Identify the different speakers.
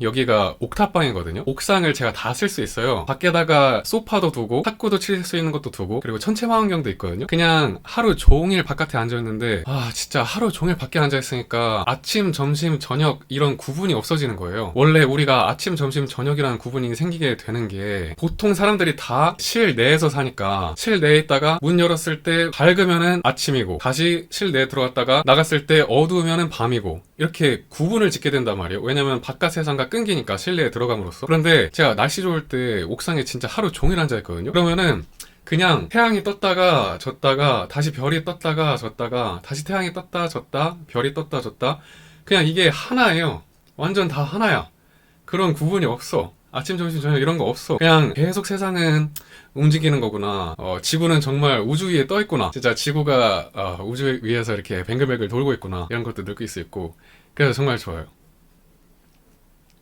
Speaker 1: 여기가 옥탑방이거든요. 옥상을 제가 다 쓸 수 있어요. 밖에다가 소파도 두고 탁구도 칠 수 있는 것도 두고 그리고 천체 망원경도 있거든요. 그냥 하루 종일 바깥에 앉아 있는데 아 진짜 하루 종일 밖에 앉아 있으니까 아침, 점심, 저녁 이런 구분이 없어지는 거예요. 원래 우리가 아침, 점심, 저녁이라는 구분이 생기게 되는 게 보통 사람들이 다 실내에서 사니까 실내에 있다가 문 열었을 때 밝으면은 아침이고 다시 실내에 들어갔다가 나갔을 때 어두우면은 밤이고 이렇게 구분을 짓게 된단 말이에요. 왜냐면 바깥 세상과 끊기니까 실내에 들어감으로써. 그런데 제가 날씨 좋을 때 옥상에 진짜 하루 종일 앉아 있거든요. 그러면은 그냥 태양이 떴다가 졌다가 다시 별이 떴다가 졌다가 다시 태양이 떴다 졌다 별이 떴다 졌다 그냥 이게 하나예요. 완전 다 하나야. 그런 구분이 없어. 아침, 점심, 저녁 이런 거 없어. 그냥 계속 세상은 움직이는 거구나. 어, 지구는 정말 우주 위에 떠 있구나. 진짜 지구가 어, 우주 위에서 이렇게 뱅글뱅글 돌고 있구나. 이런 것도 느낄 수 있고. 그래서 정말 좋아요.